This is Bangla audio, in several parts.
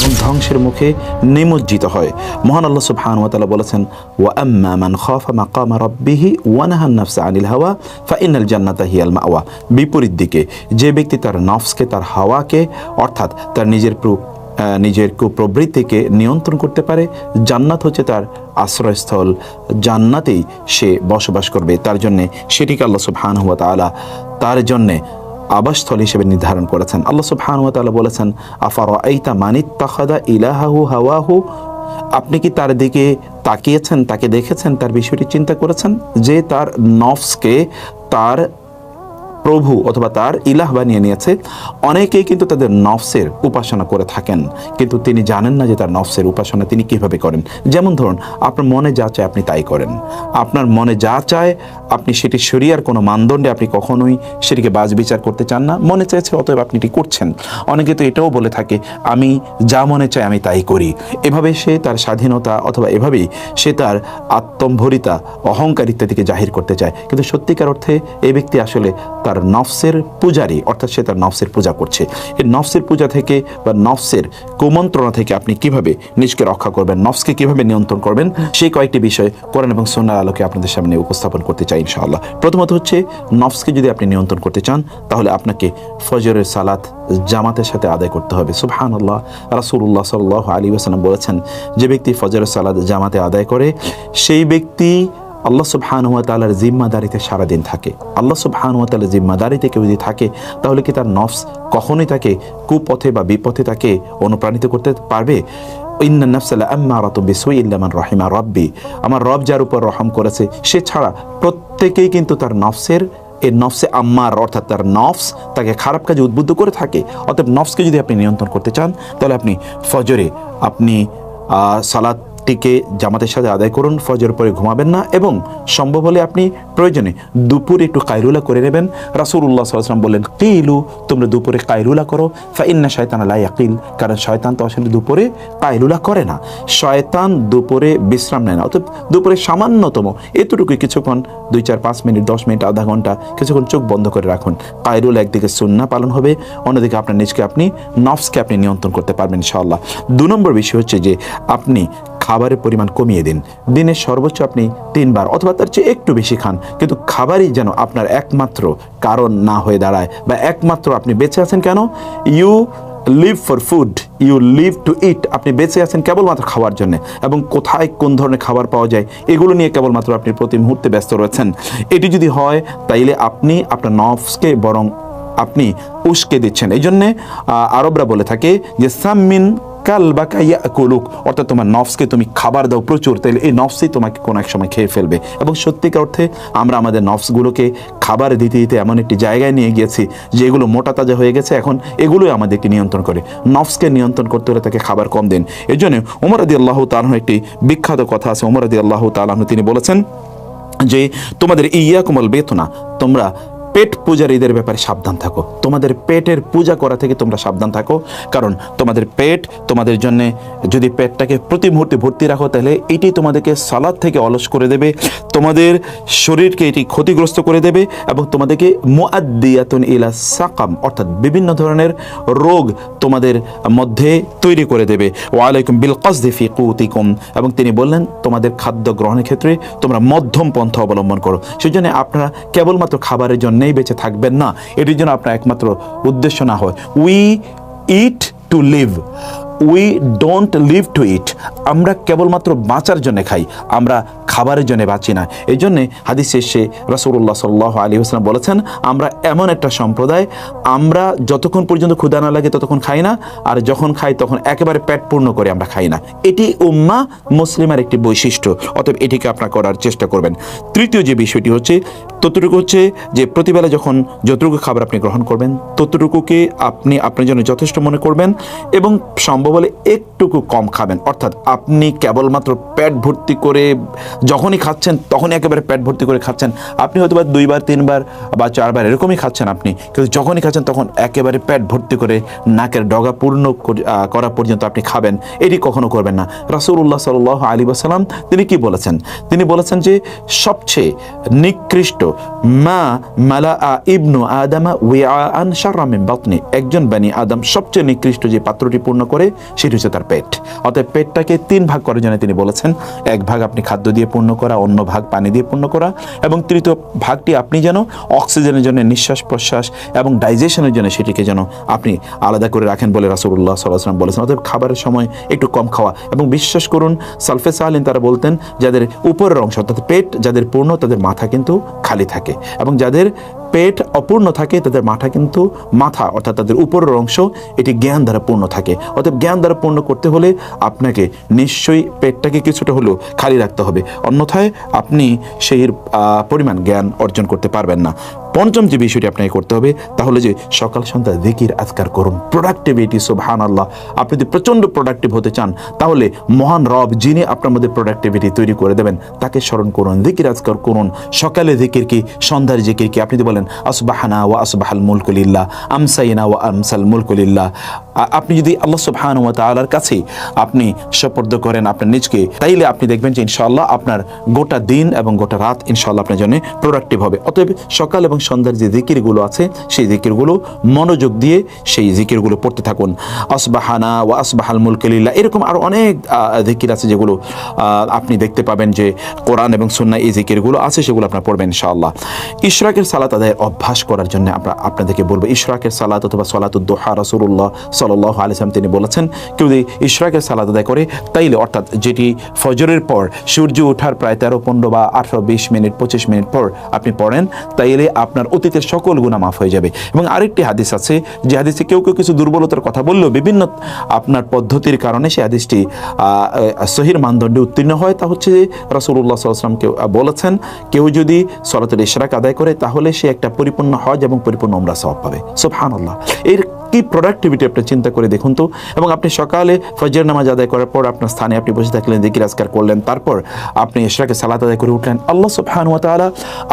এবং ধ্বংসের মুখে নিমজ্জিত হয়। মহান আল্লাহ তাআলা বলেছেন, ওয়া আম্মা মান খাফা মাকামা রাব্বিহি ওয়া নাহান নাফসা আনিল হাওয়া, ফা ইন্নাল জান্নাতা হিয়াল মাওয়া। বিপরীত দিকে, যে ব্যক্তি তার নফসকে, তার হাওয়াকে, অর্থাৎ তার নিজের নিজের কুপ্রবৃত্তিকে নিয়ন্ত্রণ করতে পারে, জান্নাত হচ্ছে তার আশ্রয়স্থল। জান্নাতেই সে বসবাস করবে। তার জন্যে সেটিকে আল্লাহ সুবহানাহু ওয়া তাআলা, তার জন্যে আবাসস্থল হিসেবে নির্ধারণ করেছেন। আল্লাহ তাআলা বলেছেন আফার আইতা মানিত্তাখাদা ইলাহাহু হাওয়াহু? আপনি কি তার দিকে তাকিয়েছেন, তাকে দেখেছেন, তার বিষয়টি চিন্তা করেছেন? যে তার নফসকে তার প্রভু অথবা তার ইলাহ বানিয়ে নিয়েছে। অনেকেই কিন্তু তাদের নফসের উপাসনা করে থাকেন। কিন্তু তিনি জানেন না যে তার নফসের উপাসনা তিনি কীভাবে করেন। যেমন ধরুন, আপনার মনে যা চায় আপনি তাই করেন। আপনার মনে যা চায়, আপনি সেটি শরিয়ার কোনো মানদণ্ডে আপনি কখনোই সেটিকে বাজ বিচার করতে চান না। মনে চাইছে অতএব আপনি এটি করছেন। অনেকে তো এটাও বলে থাকে, আমি যা মনে চাই আমি তাই করি। এভাবে সে তার স্বাধীনতা অথবা এভাবেই সে তার আত্মম্ভরিতা, অহংকার ইত্যাদিকে জাহির করতে চায়। কিন্তু সত্যিকার অর্থে এই ব্যক্তি আসলে তার নফসের পূজারী, অর্থাৎ সে তার নফসের পূজা করছে। এই নফসের পূজা থেকে বা নফসের কুমন্ত্রণা থেকে আপনি কীভাবে নিজকে রক্ষা করবেন, নফসকে কীভাবে নিয়ন্ত্রণ করবেন, সেই কয়েকটি বিষয় কোরআন এবং সোনার আলোকে আপনাদের সামনে উপস্থাপন করতে চাই ইনশাআল্লাহ। প্রথমত হচ্ছে, নফসকে যদি আপনি নিয়ন্ত্রণ করতে চান, তাহলে আপনাকে ফজরের সালাত জামাতের সাথে আদায় করতে হবে। সুবহান আল্লাহ রাসুল্লাহ সাল্লাহ আলী ওসালাম বলেছেন, যে ব্যক্তি ফজরের সালাদ জামাতে আদায় করে, সেই ব্যক্তি আল্লাহ সুবহানুয়া তালার জিম্মাদারিতে সারাদিন থাকে। আল্লাহ সুবহানুয়া তালার জিম্মাদারিতে কেউ যদি থাকে তাহলে কি তার নফস কখনোই তাকে কুপথে বা বিপথে তাকে অনুপ্রাণিত করতে পারবে? ইন্না নফসালা রহিমা রব্বি। আমার রব যার উপর রহম করেছে সে ছাড়া প্রত্যেকেই কিন্তু তার নফসের এই নফসে আম্মার অর্থাৎ তার নফস তাকে খারাপ কাজে উদ্বুদ্ধ করে থাকে। অতএব নফসকে যদি আপনি নিয়ন্ত্রণ করতে চান তাহলে আপনি ফজরে আপনি আহ, সালাদটিকে জামাতের সাথে আদায় করুন ফজর পরে ঘুমাবেন না এবং সম্ভব হলে আপনি প্রয়োজনে দুপুরে একটু কায়রুলা করে নেবেন। রাসুল্লাহ সাল্লাম বললেন, কিলু, তোমরা দুপুরে কায়রুলা করো, ফাইন্না শয়তান আলাই আকিল কারণ শয়তান তো আসলে দুপুরে কায়রুলা করে না। শয়তান দুপুরে বিশ্রাম নেয় না অর্থাৎ দুপুরে সামান্যতম এতটুকুই কিছুক্ষণ, দুই চার পাঁচ মিনিট, দশ মিনিট, আধা ঘণ্টা কিছুক্ষণ চোখ বন্ধ করে রাখুন। কায়রুল একদিকে সুন্না পালন হবে, অন্যদিকে আপনার নিজকে আপনি নফসকে আপনি নিয়ন্ত্রণ করতে পারবেন ইনশাআল্লাহ। দু নম্বর বিষয় হচ্ছে যে, আপনি খাবারের পরিমাণ কমিয়ে দিন। দিনের সর্বোচ্চ আপনি তিনবার অথবা তার চেয়ে একটু বেশি খান। কিন্তু খাবারই যেন আপনার একমাত্র কারণ না হয়ে দাঁড়ায় বা একমাত্র আপনি বেঁচে আছেন কেন? You live for food you live to eat আপনি বেঁচে আছেন কেবলমাত্র খাওয়ার জন্য। এবং কোথায় কোন ধরনের খাবার পাওয়া যায়, এগুলো নিয়ে কেবলমাত্র আপনি প্রতি মুহূর্তে ব্যস্ত রয়েছেন। এটি যদি হয়, তাইলে আপনি আপনার নফসকে বরং আপনি উস্কে দিচ্ছেন। এই জন্যে আরবরা বলে থাকে যে সাম্মিন কাল বা কাইয়া কুলুক, অর্থাৎ তোমার নফসকে তুমি খাবার দাও প্রচুর তাহলে এই নফসই তোমাকে কোনো এক সময় খেয়ে ফেলবে। এবং সত্যিকার অর্থে আমরা আমাদের নফসগুলোকে খাবার দিতে দিতে এমন একটি জায়গায় নিয়ে গিয়েছি যে এগুলো মোটা তাজা হয়ে গেছে, এখন এগুলোই আমাদেরকে নিয়ন্ত্রণ করে। নফসকে নিয়ন্ত্রণ করতে হলে তাকে খাবার কম দিন। এই জন্য উমর আদি আল্লাহ তালাহ একটি বিখ্যাত কথা আছে। উমর আদি আল্লাহ তালাহ তিনি বলেছেন যে, তোমাদের ইয়া কোমল বেতনা, তোমরা পেট পূজারীদের ব্যাপারে সাবধান থাকো। তোমাদের পেটের পূজা করা থেকে তোমরা সাবধান থাকো। কারণ তোমাদের পেট তোমাদের জন্য যদি পেটটাকে প্রতি মুহূর্তে ভর্তি রাখো, তাহলে এটি তোমাদেরকে সালাদ থেকে অলস করে দেবে। তোমাদের শরীরকে এটি ক্ষতিগ্রস্ত করে দেবে এবং তোমাদেরকে মুআদ্দিয়াতুন ইলা সাকাম, অর্থাৎ বিভিন্ন ধরনের রোগ তোমাদের মধ্যে তৈরি করে দেবে। ওয়ালাইকুম বিল কসদি ফি কুতিকুম। এবং তিনি বললেন, তোমাদের খাদ্য গ্রহণের ক্ষেত্রে তোমরা মধ্যম পন্থা অবলম্বন করো। সেই জন্য আপনারা কেবলমাত্র খাবারের জন্যই বেঁচে থাকবেন না। এটির জন্য আপনার একমাত্র উদ্দেশ্য না হয়। We eat to live we don't live to eat আমরা কেবলমাত্র বাঁচার জন্য খাই, আমরা খাবারের জন্য বাঁচি না। এই জন্যে হাদিস শেষে রসুল্লাহ সাল্লাহ আলী হোসলাম বলেছেন, আমরা এমন একটা সম্প্রদায়, আমরা যতক্ষণ পর্যন্ত ক্ষুদা না লাগে ততক্ষণ খাই না, আর যখন খাই তখন একেবারে পেট পূর্ণ করে আমরা খাই না। এটি উম্মা মুসলিমের একটি বৈশিষ্ট্য, অতএব এটিকে আপনার করার চেষ্টা করবেন। তৃতীয় যে বিষয়টি হচ্ছে, ততটুকু হচ্ছে যে প্রতিবেলা যখন যতটুকু খাবার আপনি গ্রহণ করবেন, ততটুকুকে আপনি আপনার জন্য যথেষ্ট মনে করবেন এবং সম্ভব হলে একটুকু কম খাবেন। অর্থাৎ আপনি কেবলমাত্র পেট ভর্তি করে যখনই খাচ্ছেন, তখনই একেবারে পেট ভর্তি করে খাচ্ছেন। আপনি হয়তো বা দুইবার, তিনবার বা চারবার এরকমই খাচ্ছেন আপনি। কিন্তু যখনই খাচ্ছেন, তখন একেবারে পেট ভর্তি করে নাকের ডগা পূর্ণ করা পর্যন্ত আপনি খাবেন। এটি কখনো করবেন না। রাসূলুল্লাহ সাল্লাহ আলী সাল্লাম তিনি কি বলেছেন? তিনি বলেছেন যে সবচেয়ে নিকৃষ্ট মা মালা আ ইবনু আদামা ওয়া আন শারামিন বাতনি। একজন বানি আদম সবচেয়ে নিকৃষ্ট যে পাত্রটি পূর্ণ করে সেটি হচ্ছে তার পেট। অতএব পেটটাকে তিন ভাগ করার জন্য তিনি বলেছেন, এক ভাগ আপনি খাদ্য দিয়ে পূর্ণ করা, অন্য ভাগ পানি দিয়ে পূর্ণ করা এবং তৃতীয় ভাগটি আপনি যেন অক্সিজেনের জন্য নিঃশ্বাস প্রশ্বাস এবং ডাইজেশনের জন্য সেটিকে যেন আপনি আলাদা করে রাখেন বলে রাসুল্লাহ সাল্লাহাম বলেছেন। অতএব খাবারের সময় একটু কম খাওয়া এবং বিশ্বাস করুন, সালফে সাহালিন তারা বলতেন, যাদের উপরের অংশ অর্থাৎ পেট, যাদের পূর্ণ, তাদের মাথা কিন্তু খালি থাকে এবং যাদের পেট অপূর্ণ থাকে, তাদের মাথা কিন্তু মাথা, অর্থাৎ তাদের উপরের অংশ, এটি জ্ঞান দ্বারা পূর্ণ থাকে। অর্থাৎ জ্ঞান দ্বারা পূর্ণ করতে হলে আপনাকে নিশ্চয়ই পেটটাকে কিছুটা হলেও খালি রাখতে হবে। অন্যথায় আপনি সেই পরিমাণ জ্ঞান অর্জন করতে পারবেন না। পঞ্চম যে বিষয়টি আপনাকে করতে হবে তাহলে যে সকাল সন্ধ্যা দিকির আজকার করুন। প্রোডাক্টিভিটি সুবহান আল্লাহ আপনি যদি প্রচণ্ড প্রোডাক্টিভ হতে চান, তাহলে মহান রব যিনি আপনার মধ্যে প্রোডাক্টিভিটি তৈরি করে দেবেন, তাকে স্মরণ করুন দিকির আজকার করুন। সকালে দিকির কি, সন্ধ্যার জিকির কি? আপনি যদি বলেন, আসবাহানা ওয়া আসবাহাল মুলকুলিল্লাহ আমসাইনা ওয়া আমসাল মুলকুলিল্লাহ আ- আপনি যদি আল্লাহ সুবহান ওয়া তাআলার কাছে আপনি সপর্দ করেন আপনার নিজকে, তাইলে আপনি দেখবেন যে ইনশাআল্লাহ আপনার গোটা দিন এবং গোটা রাত ইনশাআল্লাহ আপনার জন্য প্রোডাক্টিভ হবে। অতএব সকাল এবং সন্ধ্যার যে জিকিরগুলো আছে, সেই জিকিরগুলো মনোযোগ দিয়ে সেই জিকিরগুলো পড়তে থাকুন। আসবাহানা ওয়া আসবাহাল মুলকুলিল্লাহ এরকম আরও অনেক জিকির আছে যেগুলো আপনি দেখতে পাবেন যে কোরআন এবং সুন্নাহ এই জিকিরগুলো আছে, সেগুলো আপনার পড়বেন ইনশাআল্লাহ। ইশরাকের সালাত আদায়ের অভ্যাস করার জন্য আমরা আপনাদেরকে বলব, ইশরাকের সালাত অথবা সালাতুদ্দোহা রাসূলুল্লাহ সাল্লাহ আলিয়াম তিনি বলেছেন, কেউ যদি ইশরাকের সালাত আদায় করে, তাইলে অর্থাৎ যেটি ফজরের পর, সূর্য ওঠার প্রায় তেরো, পনেরো বা আঠারো, বিশ মিনিট, পঁচিশ মিনিট পর আপনি পড়েন, তাইলে আপনার অতীতের সকল গুণা মাফ হয়ে যাবে। এবং আরেকটি হাদিস আছে, যে হাদিসে কেউ কেউ কিছু দুর্বলতার কথা বললেও বিভিন্ন আপনার পদ্ধতির কারণে সেই হাদিসটি সহির মানদণ্ডে উত্তীর্ণ হয়। তা হচ্ছে যে রাসূলুল্লাহ সাল্লাম কেউ বলেছেন, কেউ যদি সরতের ইশরাক আদায় করে, তাহলে সে একটা পরিপূর্ণ হজ এবং পরিপূর্ণ ওমরা সব পাবে। সুবহানাল্লাহ। এর কি প্রোডাক্টিভিটি আপনি চিন্তা করে দেখুন তো? এবং আপনি সকালে ফজর নামাজ আদায় করার পর আপনার স্থানে আপনি বসে থাকলেন দিকির আজকার করলেন, তারপর আপনি ইশরাকে সালাত আদায় করে উঠলেন। আল্লাহ সুবহানাহু ওয়া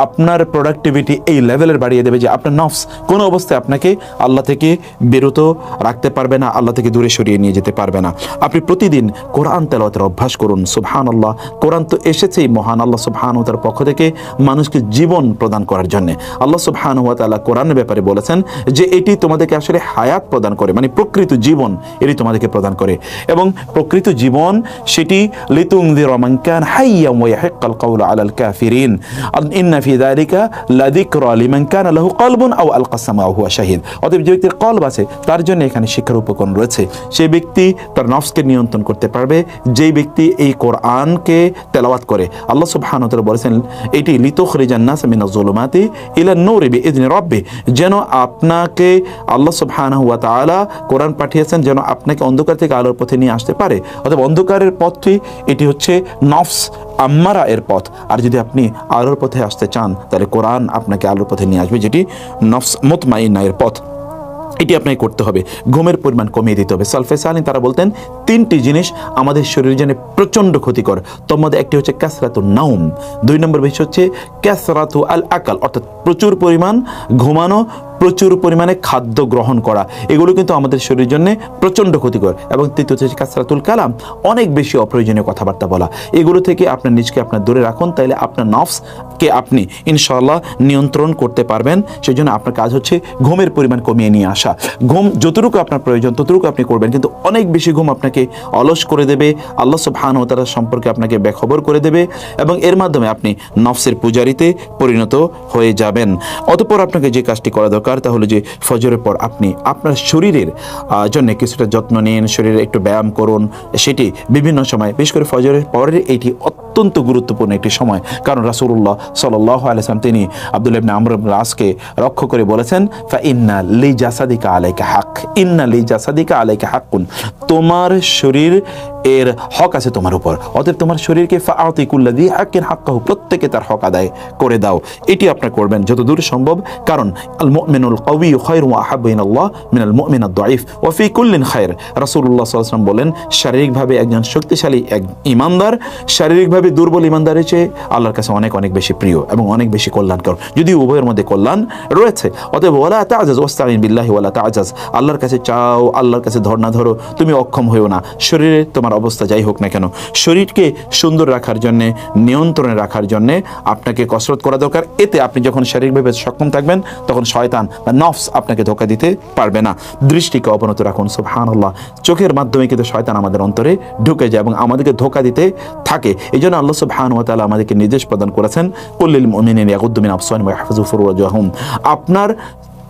আপনার প্রোডাক্টিভিটি এই লেভেলের বাড়িয়ে দেবে যে আপনার নফস কোনো অবস্থায় আপনাকে আল্লাহ থেকে বিরত রাখতে পারবে না, আল্লাহ থেকে দূরে সরিয়ে নিয়ে যেতে পারবে না। আপনি প্রতিদিন কোরআন তেলাওয়াতের অভ্যাস করুন, সুবহানাল্লাহ। কোরআন তো এসেছেই মহান আল্লাহ সুবহানাহু ওয়া তাআলার পক্ষ থেকে মানুষকে জীবন প্রদান করার জন্য। আল্লাহ সুবহানাহু ওয়া তাআলা কোরআনের ব্যাপারে বলেছেন যে এটি তোমাদেরকে আসলে হায়াত প্রদান করে মানে প্রকৃত জীবন এটি তোমাদেরকে প্রদান করে। এবং প্রকৃত জীবন সেটি লিতুনযিরা মান কান হাইয়াম ওয়া ইয়াহিক্কাল আলাল ইন্না শাহিদ। অতএব যে ব্যক্তির কলব আছে, তার জন্য এখানে শিক্ষার উপকরণ রয়েছে। সেই ব্যক্তি তার নফসকে নিয়ন্ত্রণ করতে পারবে, যেই ব্যক্তি এই কোরআনকে তেলাওয়াত করে। আল্লাহ সুবহানাহু ওয়া বলেছেন, এটি লিতুখরিজান নাস মিনাজ জুলুমাতি ইলা নূরি বিইذনি রাব্বি। যেন আপনাকে আল্লাহ তাআলা কোরআন পাঠিয়েছেন যেন আপনাকে অন্ধকার থেকে আলোর পথে নিয়ে আসতে পারে। অতএব অন্ধকারের পথটি, এটি হচ্ছে নফস আম্মারা এর পথ। আর যদি আপনি আলোর পথে আসতে চান, তাহলে কোরআন আপনাকে আলোর পথে নিয়ে আসবে, যেটি নফস মুতমাইন্না এর পথ। এটি আপনাকে করতে হবে। ঘুমের পরিমাণ কমিয়ে দিতে হবে। সালফে সালিন, তারা বলতেন, তিনটি জিনিস আমাদের শরীরের জন্য প্রচণ্ড ক্ষতিকর। তোর মধ্যে একটি হচ্ছে ক্যাসরাতু নাউম দুই নম্বর বিষয় হচ্ছে ক্যাসরাতু আল আকাল অর্থাৎ প্রচুর পরিমাণ ঘুমানো প্রচুর পরিমাণে খাদ্য গ্রহণ করা। এগুলো কিন্তু আমাদের শরীরের জন্য প্রচণ্ড ক্ষতিকর। এবং তৃতীয় হচ্ছে কাসরাতুল কালাম, অনেক বেশি অপ্রয়োজনীয় কথাবার্তা বলা। এগুলো থেকে আপনার নিজকে আপনার দূরে রাখুন, তাইলে আপনার নফসকে আপনি ইনশাআল্লাহ নিয়ন্ত্রণ করতে পারবেন। সেই জন্য আপনার কাজ হচ্ছে ঘুমের পরিমাণ কমিয়ে নিয়ে আসা। ঘুম যতটুকু আপনার প্রয়োজন, ততটুকু আপনি করবেন। কিন্তু অনেক বেশি ঘুম আপনাকে অলস করে দেবে। আল্লাহ সুবহানাহু ওয়া তাআলা সম্পর্কে আপনাকে বেখবর করে দেবে। এবং এর মাধ্যমে আপনি নফসের পূজারিতে পরিণত হয়ে যাবেন। অতপর আপনাকে যে কাজটি করা দরকার তাহলে যে ফজরের পর আপনি আপনার শরীরের জন্য কিছুটা যত্ন নিন, শরীরে একটু ব্যায়াম করুন, সেটি বিভিন্ন সময়, বিশেষ করে ফজরের পরের এটি অত্যন্ত গুরুত্বপূর্ণ একটি সময়। কারণ রাসূলুল্লাহ সাল্লাল্লাহু আলাইহি তিনি আব্দুল্লাহ ইবনে আমর আসকে লক্ষ্য করে বলেছেন, ফা ইন্না লি জাসাদিকা আলাইকা হক। ইন্না লি জাসাদিকা আলাইকা হাক্কুন। তোমার শরীর এর হক আছে তোমার উপর। অতএব তোমার শরীরকে ফাআতি কুল্লাদি হাক্কিন হাক্কাহু, প্রত্যেকে তার হক আদায় করে দাও। এটি আপনার করবেন যত দূর সম্ভব। কারণ আল মুমিনুল কওয়ি খায়রু ওয়া আহাব্বু ইলাল্লাহ মিনাল মুমিন আদ-দাঈফ ওয়া ফি কুল্লিন খায়র। রাসূলুল্লাহ সাল্লাল্লাহু আলাইহি ওয়াসাল্লাম বলেন, শারীরিকভাবে একজন শক্তিশালী এক ঈমানদার শারীরিকভাবে এভাবে দুর্বল ইমানদারের চেয়ে আল্লাহর কাছে অনেক অনেক বেশি প্রিয় এবং অনেক বেশি কল্যাণকর। যদি উভয়ের মধ্যে কল্যাণ রয়েছে, অতএব ওলা তাজাজ ওস্তাইন বিল্লাহি ওয়ালা তাজাজ। আল্লাহর কাছে চাও, আল্লাহর কাছে ধর না ধরো, তুমি অক্ষম হইও না। শরীরে তোমার অবস্থা যাই হোক না কেন, শরীরকে সুন্দর রাখার জন্যে, নিয়ন্ত্রণে রাখার জন্যে আপনাকে কসরত করা দরকার। এতে আপনি যখন শারীরিকভাবে সক্ষম থাকবেন, তখন শয়তান বা নফস আপনাকে ধোকা দিতে পারবে না। দৃষ্টিকে অবনত রাখুন সুবহান আল্লাহ চোখের মাধ্যমে কিন্তু শয়তান আমাদের অন্তরে ঢুকে যায় এবং আমাদেরকে ধোকা দিতে থাকে। এই জন্য আল্লাহ সুবহান ওয়া তাআলা আমাদেরকে নির্দেশ প্রদান করেছেন কুল্লিল মুমিনিন ইয়াগুদ্দু মিন আবসারিহিম ওয়া ইয়াহফাযু ফুরুজাহুম আপনার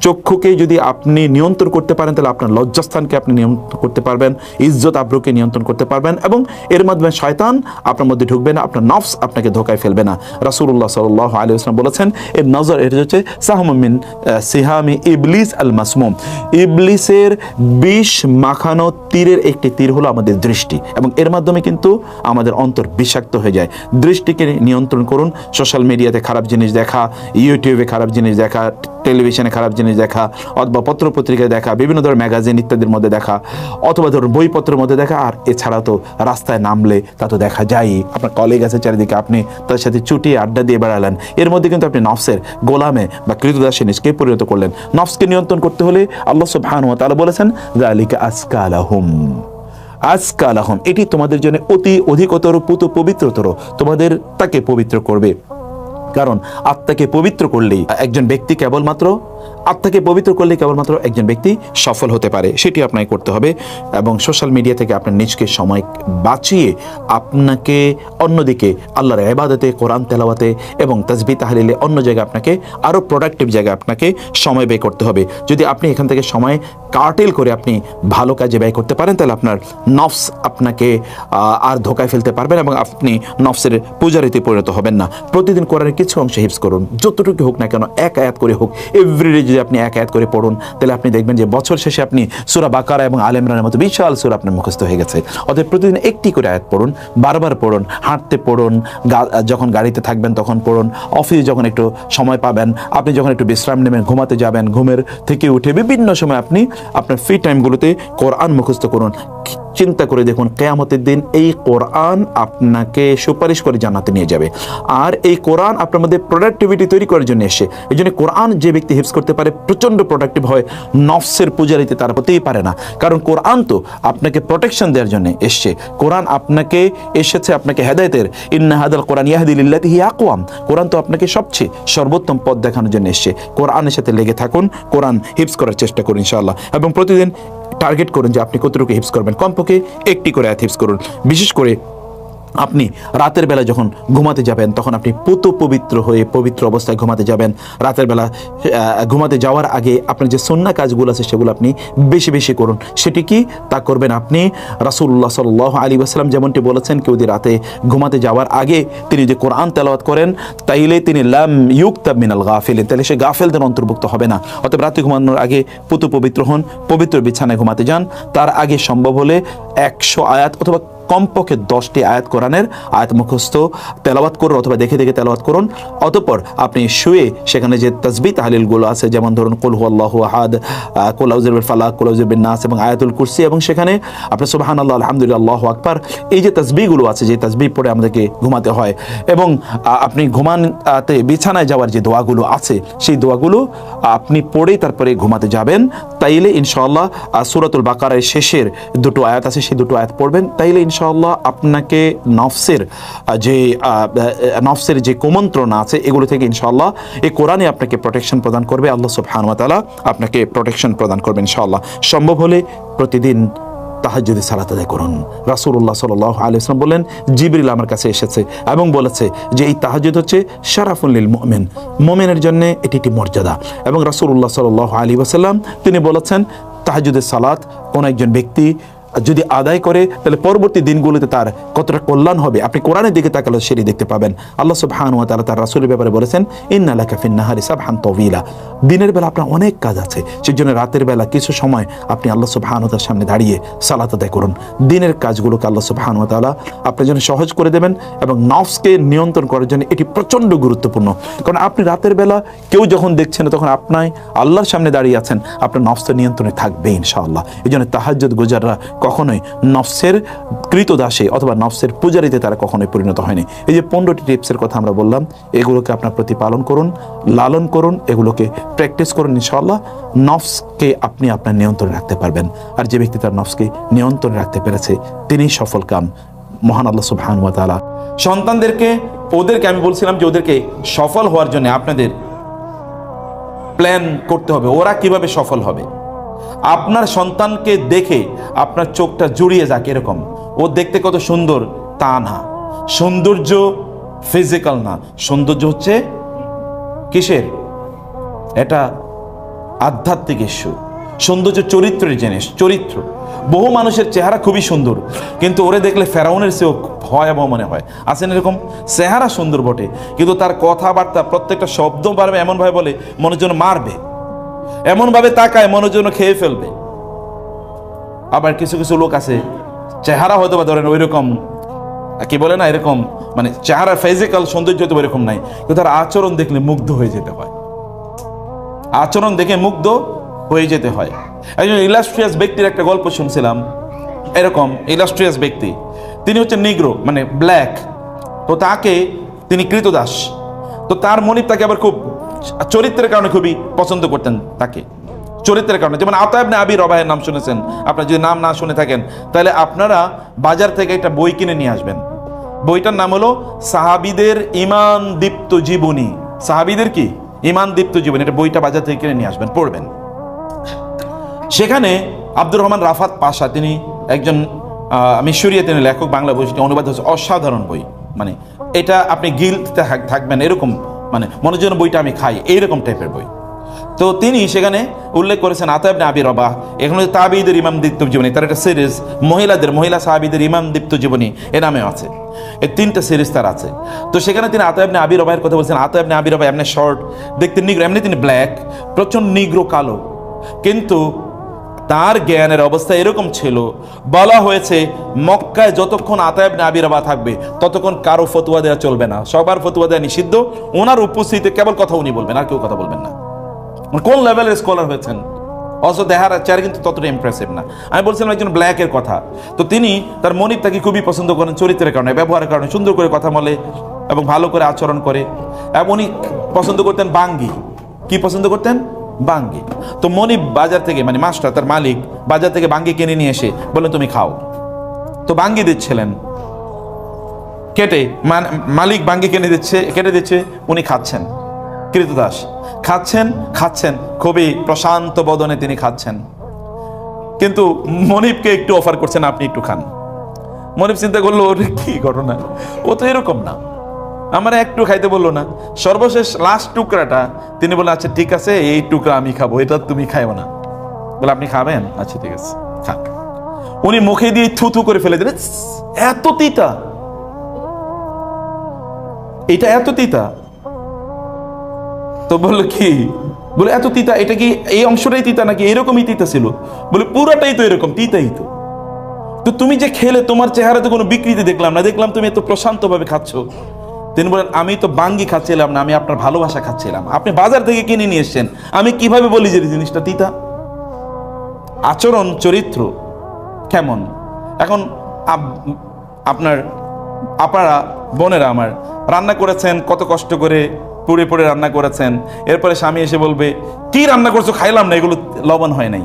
চক্ষুকে যদি আপনি নিয়ন্ত্রণ করতে পারেন, তাহলে আপনার লজ্জাস্থানকে আপনি নিয়ন্ত্রণ করতে পারবেন, ইজ্জত আব্রুকে নিয়ন্ত্রণ করতে পারবেন এবং এর মাধ্যমে শয়তান আপনার মধ্যে ঢুকবে না, আপনার নফস আপনাকে ধোকায় ফেলবে না। রাসূলুল্লাহ সাল্লাল্লাহু আলাইহি ওয়াসাল্লাম বলেছেন, এর নজর এটা হচ্ছে সাহমিন সিহামি ইবলিস আল মাসমুম ইবলিসের বিষ মাখানো তীরের একটি তীর হলো আমাদের দৃষ্টি এবং এর মাধ্যমে কিন্তু আমাদের অন্তর বিষাক্ত হয়ে যায়। দৃষ্টিকে নিয়ন্ত্রণ করুন, সোশ্যাল মিডিয়াতে খারাপ জিনিস দেখা, ইউটিউবে খারাপ জিনিস দেখা টেলিভিশনে খারাপ জিনিস দেখা, অথবা পত্র পত্রিকায় দেখা, বিভিন্ন ধরনের ম্যাগাজিন ইত্যাদির মধ্যে দেখা, অথবা ধরুন বইপত্রের মধ্যে দেখা, আর এছাড়া তো রাস্তায় নামলে তা তো দেখা যায়ই। আপনার কলিগ আছে চারিদিকে, আপনি তার সাথে চুটিয়ে আড্ডা দিয়ে বেড়ালেন। এর মধ্যে কিন্তু আপনি নফসের গোলামে বা কৃতদাসে নিজকে পরিণত করলেন? নফসকে নিয়ন্ত্রণ করতে হলে আল্লাহ সুবহানাহু ওয়া তাআলা বলেছেন, যালিকা আসকালাহুম। আজকালাহম এটি তোমাদের জন্য অতি অধিকতর পুত পবিত্রতর, তোমাদের তাকে পবিত্র করবে। কারণ আত্মাকে পবিত্র করলেই একজন ব্যক্তি কেবলমাত্র আত্মাকে পবিত্র করলে কেবলমাত্র একজন ব্যক্তি সফল হতে পারে, সেটি আপনাকে করতে হবে এবং সোশ্যাল মিডিয়া থেকে আপনার নিজকে সময় বাঁচিয়ে আপনাকে অন্যদিকে আল্লাহর এবাদতে কোরআন তেলাওয়াতে এবং তাজবি তাহলিলে অন্য জায়গায় আপনাকে, আরও প্রোডাক্টিভ জায়গায় আপনাকে সময় ব্যয় করতে হবে। যদি আপনি এখান থেকে সময় কার্টেল করে আপনি ভালো কাজে ব্যয় করতে পারেন, তাহলে আপনার নফস আপনাকে আর ধোকায় ফেলতে পারবেন এবং আপনি নফসের পূজারিতে পরিণত হবেন না। প্রতিদিন কোরআনের কিছু অংশ হিপস করুন, যতটুকু হোক না কেন, এক আয়াত করে হোক এভরিডে যদি আপনি এক আয়াত করে পড়ুন, তাহলে আপনি দেখবেন যে বছর শেষে আপনি সুরা বাকারা এবং আলেমরানের মতো বিশাল সুরা আপনার মুখস্থ হয়ে গেছে। অতএব প্রতিদিন একটি করে আয়াত পড়ুন, বারবার পড়ুন, হাঁটতে পড়ুন যখন গাড়িতে থাকবেন তখন পড়ুন, অফিসে যখন একটু সময় পাবেন, আপনি যখন একটু বিশ্রাম নেবেন, ঘুমাতে যাবেন, ঘুমের থেকে উঠে বিভিন্ন সময় আপনি আপনার ফ্রি টাইমগুলোতে কোরআন মুখস্থ করুন। চিন্তা করে দেখুন, কেয়ামতের দিন এই কোরআন আপনাকে সুপারিশ করে জানাতে নিয়ে যাবে। আর এই কোরআন আপনার মধ্যে প্রোডাক্টিভিটি তৈরি করার জন্য এসে এই জন্য কোরআন যে ব্যক্তি হিপস করতে পারে, প্রচণ্ড প্রোডাক্টিভ হয়, নফসের পূজারিতে তার হতেই পারে না। কারণ কোরআন তো আপনাকে প্রোটেকশন দেওয়ার জন্য এসছে। কোরআন আপনাকে এসেছে আপনাকে হেদায়তের। ইন্না হাদাল কোরআন ইয়াহদিল্লাহি আকওয়াম। কোরআন তো আপনাকে সবচেয়ে সর্বোত্তম পথ দেখানোর জন্য এসছে। কোরআনের সাথে লেগে থাকুন, কোরআন হিপস করার চেষ্টা করুন ইনশাআল্লাহ। এবং প্রতিদিন টার্গেট করুন যে আপনি কতটুকু হিপস করবেন। কমপক্ষে একটি করে হিপস করুন। বিশেষ করে আপনি রাতের বেলা যখন ঘুমাতে যাবেন, তখন আপনি পুত পবিত্র হয়ে পবিত্র অবস্থায় ঘুমাতে যাবেন। রাতের বেলা ঘুমাতে যাওয়ার আগে আপনার যে সন্না কাজগুলো আছে, সেগুলো আপনি বেশি বেশি করুন। সেটি কি? তা করবেন আপনি রাসূলুল্লাহ সাল্লাহ আলী আসসালাম যেমনটি বলেছেন, কেউ যদি রাতে ঘুমাতে যাওয়ার আগে তিনি যে কোরআন তেলাওয়াত করেন, তাইলে তিনি লাম ইউক্তাব মিনাল গাফিলিন তাহলে সে গাফেলদের অন্তর্ভুক্ত হবে না। অতএব রাতে ঘুমানোর আগে পুত পবিত্র হন, পবিত্র বিছানায় ঘুমাতে যান। তার আগে সম্ভব হলে একশো আয়াত অথবা কমপক্ষে দশটি আয়াত কোরআনের আয়াত মুখস্থ তেলাওয়াত করুন অথবা দেখে দেখে তেলাওয়াত করুন। অতঃপর আপনি শুয়ে সেখানে যে তসবি তাহলিলগুলো আছে, যেমন ধরুন, কুল হু আল্লাহ আহাদ কোলাউজের ফালাক কোলাউজের নাস এবং আয়াতুল কুরসি এবং সেখানে আপনি সুবাহান আল্লাহ আলহামদুলিল্লাহ আকবার, এই যে তসবিগুলো আছে, যে তসবি পড়ে আমাদেরকে ঘুমাতে হয়। এবং আপনি ঘুমানতে বিছানায় যাওয়ার যে দোয়াগুলো আছে, সেই দোয়াগুলো আপনি পড়েই তারপরে ঘুমাতে যাবেন। তাইলে ইনশাআল্লাহ সূরাতুল বাকারার শেষের দুটো আয়াত আছে, সেই দুটো আয়াত পড়বেন। তাইলে ইনশাআল্লাহ আপনাকে নফসের যে নফসের যে কুমন্ত্রণা আছে, এগুলো থেকে ইনশাআল্লাহ এই কোরআনে আপনাকে প্রোটেকশন প্রদান করবে। আল্লাহ সুবহানাহু ওয়া আপনাকে প্রোটেকশন প্রদান করবেন ইনশাআল্লাহ। সম্ভব হলে প্রতিদিন তাহাজ্জুদি সালাত আদায় করুন। রাসূলুল্লাহ সাল্লাল্লাহু আলাইহি ওয়াসাল্লাম বললেন, জিবরিল আমার কাছে এসেছে এবং বলেছে যে এই তাহাজ্জুদ হচ্ছে শারাফুল মোমেন। মোমেনের জন্য এটি একটি মর্যাদা। এবং রাসূলুল্লাহ সাল্লাল্লাহু আলাইহি আসাল্লাম তিনি বলেছেন, তাহাজ্জুদের সালাত কোন একজন ব্যক্তি যদি আদায় করে, তাহলে পরবর্তী দিনগুলোতে তার কতটা কল্যাণ হবে? আপনি কোরআনের দিকে তাকালে সেটি দেখতে পাবেন। আল্লাহ সুবহানাহু ওয়া তাআলা তার রাসূলের ব্যাপারে বলেছেন, ইন্না লাকা ফিন নাহারি সাবহান তাওয়িলা। দিনের বেলা আপনার অনেক কাজ আছে। সেই জন্য রাতের বেলা কিছু সময় আপনি আল্লাহ সুবহানাহু ওয়া সামনে দাঁড়িয়ে সালাত আদায় করুন। দিনের কাজগুলোকে আল্লাহ সুবহানাহু ওয়া তাআলা আপনার জন্য সহজ করে দেবেন এবং নফসকে নিয়ন্ত্রণ করার জন্য এটি প্রচণ্ড গুরুত্বপূর্ণ। কারণ আপনি রাতের বেলা কেউ যখন দেখছেন, তখন আপনাই আল্লাহর সামনে দাঁড়িয়ে আছেন। আপনার নফসের নিয়ন্ত্রণে থাকবে ইনশাআল্লাহ। এই জন্য তাহাজ্জুদ গুজাররা কখনোই নফসের কৃতদাসে অথবা নফসের পূজারিতে তারা কখনোই পরিণত হয়নি। এই যে পনেরোটি টিপসের কথা আমরা বললাম, এগুলোকে আপনার প্রতিপালন করুন, লালন করুন, এগুলোকে প্র্যাকটিস করুন ইনশাল্লাহ নফসকে আপনি আপনার নিয়ন্ত্রণে রাখতে পারবেন। আর যে ব্যক্তি তার নফসকে নিয়ন্ত্রণে রাখতে পেরেছে, তিনিই সফল কাম। মহান আল্লাহ সুবহান ওয়া তাআলা। সন্তানদেরকে, ওদেরকে আমি বলছিলাম যে ওদেরকে সফল হওয়ার জন্য আপনাদের প্ল্যান করতে হবে, ওরা কীভাবে সফল হবে? আপনার সন্তানকে দেখে আপনার চোখটা জুড়িয়ে যাক এরকম। ও দেখতে কত সুন্দর, তা না। সৌন্দর্য ফিজিক্যাল না। সৌন্দর্য হচ্ছে কিসের? এটা আধ্যাত্মিক ইস্যু সৌন্দর্য চরিত্রের জিনিস, চরিত্র। বহু মানুষের চেহারা খুবই সুন্দর, কিন্তু ওরে দেখলে ফেরাউনের চেয়েও ভয়াবহ মনে হয়। আছেন এরকম? চেহারা সুন্দর বটে, কিন্তু তার কথাবার্তা প্রত্যেকটা শব্দ পারবে এমনভাবে বলে মনের জন্য মারবে। এমনভাবে তাকায় মনের জন্য খেয়ে ফেলবে। আবার কিছু কিছু লোক আছে, চেহারা হয়তো বা ধরেন ওই রকম কি বলে না, এরকম মানে চেহারা ফিজিক্যাল সৌন্দর্য তো এরকম নাই, কিন্তু তার আচরণ দেখলে মুগ্ধ হয়ে যেতে হয়। আচরণ দেখে মুগ্ধ হয়ে যেতে হয়। একজন ইলাস্ট্রিয়াস ব্যক্তির একটা গল্প শুনছিলাম, এরকম ইলাস্ট্রিয়াস ব্যক্তি, তিনি হচ্ছেন নিগ্রো মানে ব্ল্যাক তো তাকে তিনি কৃতদাস, তো তার মনিব তাকে আবার খুব চরিত্রের কারণে খুবই পছন্দ করতেন তাকে। চরিত্রের কারণে। যেমন আতায়ব আবি রবায়ের নাম শুনেছেন। আপনারা যদি নাম না শুনে থাকেন, তাহলে আপনারা বাজার থেকে একটা বই কিনে নিয়ে আসবেন। বইটার নাম হলো সাহাবিদের ইমান দীপ্ত জীবনী। সাহাবিদের কি? ইমান দীপ্ত জীবনী। এটা বইটা বাজার থেকে কিনে নিয়ে আসবেন, পড়বেন। সেখানে আব্দুর রহমান রাফাত পাশা, তিনি একজন মিশরীয় তিনি লেখক, বাংলা বইটি অনুবাদ হচ্ছে অসাধারণ বই। মানে এটা আপনি গিলতে থাকবেন, এরকম মানে মনের জন্য বইটা আমি খাই, এইরকম টাইপের বই। তো তিনি সেখানে উল্লেখ করেছেন আতাবনে আবি রবাহ, এখানে তাবিদের ইমাম দীপ্ত জীবনী, তার একটা সিরিজ মহিলাদের, মহিলা সাহাবিদের ইমাম দীপ্ত জীবনী, এ নামে আছে। এই তিনটা সিরিজ তার আছে। তো সেখানে তিনি আতাবনে আবি রবাহের কথা বলছেন আতাবনে আবি রবাহ এমনি শর্ট দেখতে নিগ্রো, এমনি তিনি ব্ল্যাক প্রচণ্ড নিগ্রো, কালো। কিন্তু তার জ্ঞানের অবস্থা এরকম ছিল। বলা হয়েছে, মক্কায় যতক্ষণ আতায়ব আবিরাবা থাকবে, ততক্ষণ কারও ফতুয়া দেওয়া চলবে না। সবার ফতুয়া দেওয়া নিষিদ্ধ। ওনার উপস্থিতিতে কেবল কথা উনি বলবেন, আর কেউ কথা বলবেন না। কোন লেভেলের স্কলার হয়েছেন? অথচ দেখার চেয়ার কিন্তু ততটা ইমপ্রেসিভ না। আমি বলছিলাম একজন ব্ল্যাকের কথা। তো তিনি, তার মনিব তাকে খুবই পছন্দ করেন চরিত্রের কারণে, ব্যবহারের কারণে, সুন্দর করে কথা বলে এবং ভালো করে আচরণ করে। এবং উনি পছন্দ করতেন বাঙ্গি। কি পছন্দ করতেন? বাঙ্গি। তো মনিব বাজার থেকে মানে মাস্টার, তার মালিক, বাজার থেকে বাঙ্গি কিনে নিয়ে এসে বললেন তুমি খাও। তো বাঙ্গি দিচ্ছিলেন। কেটে মালিক বাঙ্গি কিনে দিচ্ছে, কেটে দিচ্ছে, উনি খাচ্ছেন। কৃতদাস, খাচ্ছেন খাচ্ছেন। খুবই প্রশান্ত বদনে তিনি খাচ্ছেন। কিন্তু মনিবকে একটু অফার করছেন, আপনি একটু খান। মনিব চিন্তা করল, ওর, কি ঘটনা? ও তো এরকম না। আমার একটু খাইতে বলল না। সর্বশেষ লাস্ট টুকরাটা, তিনি বললেন আচ্ছা ঠিক আছে, এই টুকরা আমি খাব, এটা তুমি খাইও না। বলে, আপনি খাবেন? আচ্ছা ঠিক আছে খান উনি মুখে দিয়ে থু থু করে ফেলে দিলেন এত তিতা। এটা এত তিতা? তো বলল, কি? বলে, এত তিতা, এটা কি এই অংশটাই তিতা নাকি এরকমই তিতা ছিল? বলে, পুরাটাই তো এরকম, তিতাই তো। তো তুমি যে খেলে, তোমার চেহারাতে কোনো বিকৃতি দেখলাম না, দেখলাম তুমি এত প্রশান্তভাবে খাচ্ছ। তিনি বলেন, আমি তো বাঙ্গি খাচ্ছিলাম না, আমি আপনার ভালোবাসা খাচ্ছিলাম। আপনি বাজার থেকে কিনে নিয়ে এসছেন। আমি কীভাবে বলি যে জিনিসটা তিতা? আচরণ, চরিত্র কেমন? এখন আপ- আপনার আপনারা, বোনেরা আমার, রান্না করেছেন, কত কষ্ট করে পুড়ে পুড়ে রান্না করেছেন। এরপরে স্বামী এসে বলবে, কি রান্না করছ? খাইলাম না, এগুলো লবণ হয় নাই।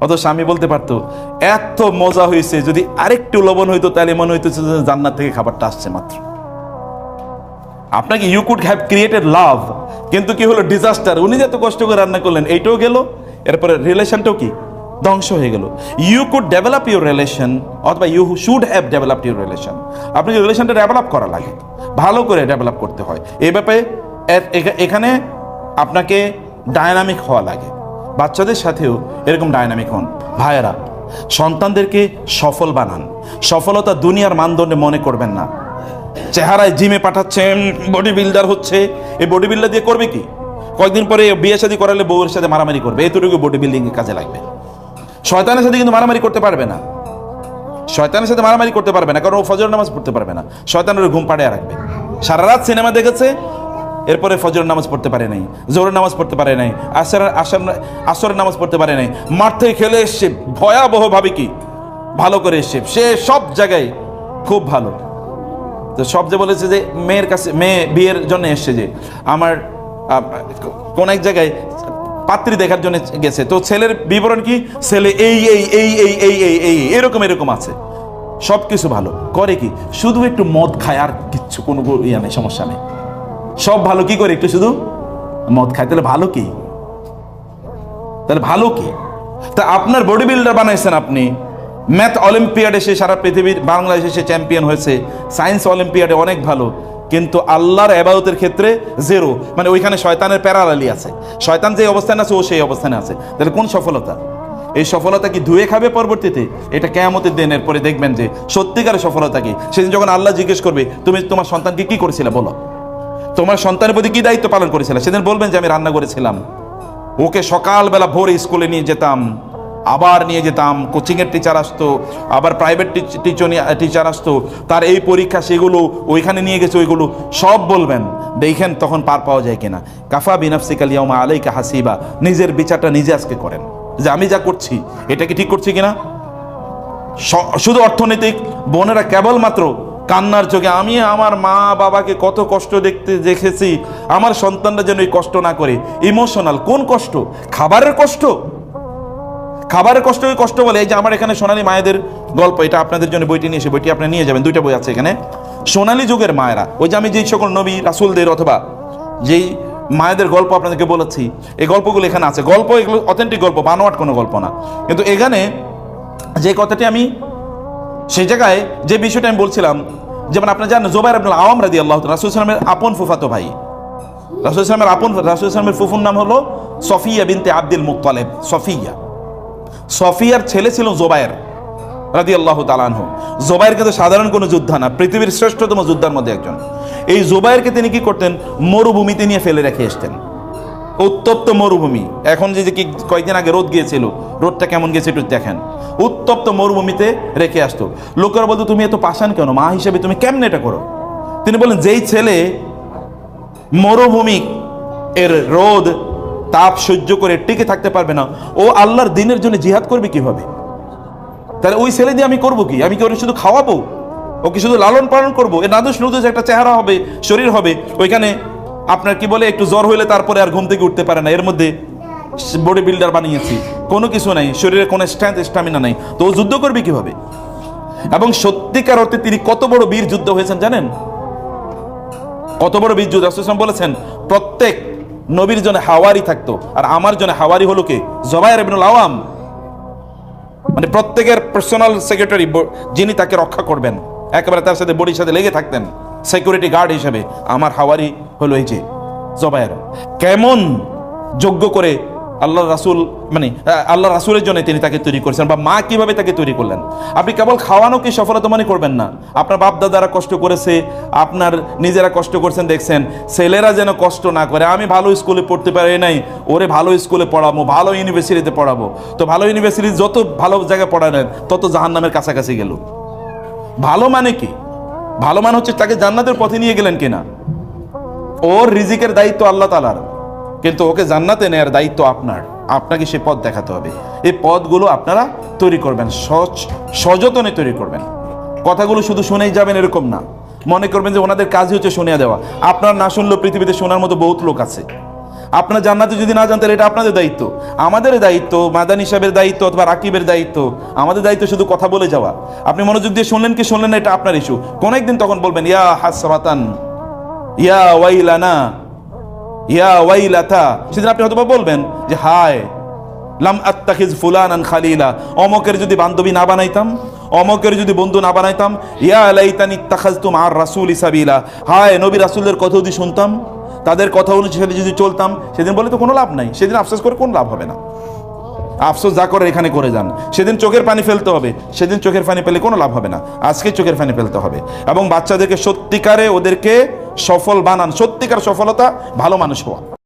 অত স্বামী বলতে পারতো, এত মজা হয়েছে যদি আরেকটু লবণ হইতো, তাহলে মনে হইতো যে জান্নাত থেকে খাবারটা আসছে মাত্র। আপনাকে you could have created love কিন্তু কি হলো? ডিজাস্টার উনি যে এত কষ্ট করে রান্না করলেন, এইটাও গেল? এরপরে রিলেশনটাও কি? ধ্বংস হয়ে গেল। You could develop your relation অথবা you should have developed your relation আপনাকে রিলেশনটা ডেভেলপ করা লাগে। ভালো করে ডেভেলপ করতে হয়। এই ব্যাপারে এখানে আপনাকে ডায়নামিক হওয়া লাগে। বাচ্চাদের সাথেও এরকম ডায়নামিক হন। ভাইয়েরা, সন্তানদেরকে সফল বানান। সফলতা দুনিয়ার মানদণ্ডে মনে করবেন না। চেহারায় জিমে পাঠাচ্ছেন বডি বিল্ডার হচ্ছে। এই বডি বিল্ডার দিয়ে করবে কি? কয়েকদিন পরে বিয়ে শাদী করালে বউয়ের সাথে মারামারি করবে। এতটুকু বডি বিল্ডিং এর কাজে লাগবে। শয়তানের সাথে কিন্তু মারামারি করতে পারবে না। শয়তানের সাথে মারামারি করতে পারবে না, কারণ ও ফজর নামাজ পড়তে পারবে না। শয়তানের ঘুম পাড়িয়ে রাখবে। সারা রাত সিনেমা দেখেছে, এরপরে ফজর নামাজ পড়তে পারে নাই জোরের নামাজ পড়তে পারে নাই আসর আসর আসরের নামাজ পড়তে পারে নাই। মাঠ খেলে এসছে, ভয়াবহভাবে কি? ভালো করে এসছে। সে সব জায়গায় খুব ভালো। তো সব যে বলেছে যে মেয়ের কাছে, মেয়ে বিয়ের জন্য এসছে যে, আমার কোন এক জায়গায় পাত্রী দেখার জন্য গেছে। তো ছেলের বিবরণ কি? ছেলে এই এই এই এই এই এই এই, এরকম এরকম আছে। সব কিছু ভালো। করে কি? শুধু একটু মদ খায় আর কিচ্ছু, কোনো ইয়ে নেই, সমস্যা নেই। সব ভালো কি করে একটু শুধু? মদ খায়। তাহলে ভালো কি? তাহলে ভালো কি? তা আপনার বডি বিল্ডার বানাইছেন আপনি। ম্যাথ অলিম্পিয়াডে সে সারা পৃথিবীর বাংলাদেশে সে চ্যাম্পিয়ন হয়েছে। সায়েন্স অলিম্পিয়াডে অনেক ভালো, কিন্তু আল্লাহর এবাদতের ক্ষেত্রে জেরো মানে ওইখানে শয়তানের প্যারালালি আছে। শয়তান যে অবস্থানে আছে, ও সেই অবস্থানে আছে। তাহলে কোন সফলতা? এই সফলতা কি ধুয়ে খাবে পরবর্তীতে? এটা কেয়ামতের দিনের পরে দেখবেন যে সত্যিকারের সফলতা কি? সেদিন যখন আল্লাহ জিজ্ঞেস করবে, তুমি তোমার সন্তানকে কি করেছিলে? বলো। তোমার সন্তানের প্রতি কি দায়িত্ব পালন করেছিলে? সেদিন বলবেন যে, আমি রান্না করেছিলাম। ওকে সকালবেলা ভোরে স্কুলে নিয়ে যেতাম। আবার নিয়ে যেতাম, কোচিংয়ের টিচার আসতো, আবার প্রাইভেট টিচার টিচার আসতো, তার এই পরীক্ষা সেগুলো ওইখানে নিয়ে গেছে, ওইগুলো সব বলবেন, দেখেন তখন পার পাওয়া যায় কিনা। কাফা বিনাফসিকাল ইয়ামা আলাইকা হাসিবা, নিজের বিচারটা নিজে আজকে করেন, যে আমি যা করছি, এটা কি ঠিক করছি কিনা? শুধু অর্থনৈতিক, বোনেরা কেবলমাত্র কান্নার চোখে, আমি আমার মা বাবাকে কত কষ্ট দেখতে দেখেছি, আমার সন্তানরা যেন এই কষ্ট না করে, ইমোশনাল, কোন কষ্ট? খাবারের কষ্ট? খাবারের কষ্টকে কষ্ট বলে, এই যে আমার এখানে সোনালী মায়েদের গল্প, এটা আপনাদের জন্য বইটি নিয়ে এসে বইটি আপনি নিয়ে যাবেন, দুইটা বই আছে এখানে। সোনালী যুগের মায়েরা, ওই যে আমি যেই সকল নবী, রাসুলদের অথবা যেই মায়েদের গল্প আপনাদেরকে বলেছি, এই গল্পগুলো এখানে আছে। গল্প এগুলো অথেন্টিক গল্প, বানোয়াট কোনো গল্প না। কিন্তু এখানে যে কথাটি আমি, সেই জায়গায় যে বিষয়টা আমি বলছিলাম, যেমন আপনারা জানেন, জোবাইর আব্দুল আওয়াম রাদি আল্লাহ রাসুল ইসলামের আপন ফুফাতো ভাই। রাসুল ইসলামের আপন, রাসুল ইসলামের ফুফুর নাম হলো সফিয়া বিনতে আব্দুল মুক্তালেব সফিয়া। সফিয়ার ছেলে ছিল জোবায়ের রাদি আল্লাহ তালানহ জোবায়ের কিন্তু সাধারণ কোনো যোদ্ধা না, পৃথিবীর শ্রেষ্ঠতম যোদ্ধার মধ্যে একজন। এই জোবায়েরকে তিনি কি করতেন? মরুভূমিতে নিয়ে ফেলে রেখে আসতেন উত্তপ্ত মরুভূমি। এখন যে কি কয়েকদিন আগে রোদ গিয়েছিল, রোদটা কেমন গেছে একটু দেখেন। উত্তপ্ত মরুভূমিতে রেখে আসতো। লোকেরা বলতো, তুমি এত পাষাণ কেন? মা হিসেবে তুমি কেমনে এটা করো? তিনি বলেন যেই ছেলে মরুভূমি এর রোদ তাপ সহ্য করে টিকে থাকতে পারবে না। ও আল্লাহর দিনের জন্য জিহাদ করবে কীভাবে? তাহলে ওই ছেলে দিয়ে আমি করব কি? আমি কি ওর শুধু খাওয়াবো? ওকে শুধু লালন পালন করব? এ নাদুস নুদুস একটা চেহারা হবে, শরীর হবে। ওইখানে আপনার কি বলে, একটু জ্বর হইলে তারপরে আর ঘুম থেকে উঠতে পারে না। এর মধ্যে বডি বিল্ডার বানিয়েছি। কোনো কিছু নাই। শরীরে কোনো স্ট্রেংথ স্ট্যামিনা নাই। তো ও যুদ্ধ করবে কীভাবে? এবং সত্যিকার অর্থে তিনি কত বড় বীর যুদ্ধ হয়েছেন জানেন? কত বড় বীর যুদ্ধ? বলেছেন, প্রত্যেক নবীর জন্য হাওয়ারি থাকতো। আর আমার জন্য হাওয়ারি হলো কে? জবাইর ইবনুল আওয়াম। মানে প্রত্যেকের পার্সোনাল সেক্রেটারি যিনি তাকে রক্ষা করবেন। একেবারে তার সাথে বডির সাথে লেগে থাকতেন সিকিউরিটি গার্ড হিসেবে। আমার হাওয়ারি হলো এই যে জবায়ের কেমন যোগ্য করে আল্লাহ রাসুল মানে আল্লাহ রাসুলের জন্য তিনি তাকে তৈরি করেছেন বা মা কীভাবে তাকে তৈরি করলেন। আপনি কেবল খাওয়ানোকে সফলতা মনে করবেন না। আপনার বাপ দাদারা কষ্ট করেছে, আপনার নিজেরা কষ্ট করছেন, দেখছেন, ছেলেরা যেন কষ্ট না করে। আমি ভালো স্কুলে পড়তে পারি নাই, ওরে ভালো স্কুলে পড়াবো, ভালো ইউনিভার্সিটিতে পড়াবো। তো ভালো ইউনিভার্সিটি যত ভালো জায়গায় পড়ালেন, তত জাহান্নামের কাছাকাছি গেল। ভালো মানে কি? ভালো মানে হচ্ছে তাকে জান্নাতের পথে নিয়ে গেলেন কিনা? ওর রিজিকের দায়িত্ব আল্লাহ তালার কিন্তু ওকে জান্নাতে নেয়ার দায়িত্ব আপনার। আপনাকে সে পথ দেখাতে হবে। এই পথগুলো আপনারা তৈরি করবেন সচ সযতনে তৈরি করবেন। কথাগুলো শুধু শুনেই যাবেন এরকম না। মনে করবেন যে ওনাদের কাজই হচ্ছে শুনিয়ে দেওয়া। আপনার না শুনলেও পৃথিবীতে শোনার মতো বহুত লোক আছে। আপনার জান্নাতে যদি না জানতেন, এটা আপনাদের দায়িত্ব। আমাদের দায়িত্ব, মাদানী সাহেবের দায়িত্ব অথবা রাকিবের দায়িত্ব। আমাদের দায়িত্ব শুধু কথা বলে যাওয়া। আপনি মনোযোগ দিয়ে শুনলেন কি শুনলেন না, এটা আপনার ইস্যু কোন একদিন তখন বলবেন, ইয়া হাসাতান ইয়া ওয়াইলানা ইয়া ওয়াইলাতা, সেদিন আপনি হয়তো বলবেন যে, হায়, লাম আত্তাখিজ ফুলানান খালিলা। অমকের যদি বান্ধবী না বানাইতাম, অমকের যদি বন্ধু না বানাইতাম, ইয়া লাইতানি ইত্তাখাজতুম আর রাসূল ইসাবিলা হায়, নবী রাসূলের কথা যদি শুনতাম, তাদের কথা অনুসারে যদি চলতাম, সেদিন বলে তো কোনো লাভ নাই। সেদিন আফসোস করে কোনো লাভ হবে না। আফসোস যা করে এখানে করে যান। সেদিন চোখের পানি ফেলতে হবে। সেদিন চোখের পানি পেলে কোনো লাভ হবে না। আজকে চোখের পানি ফেলতে হবে। এবং বাচ্চাদেরকে সত্যিকারে ওদেরকে সফল বানান। সত্যিকার সফলতা ভালো মানুষ হওয়া।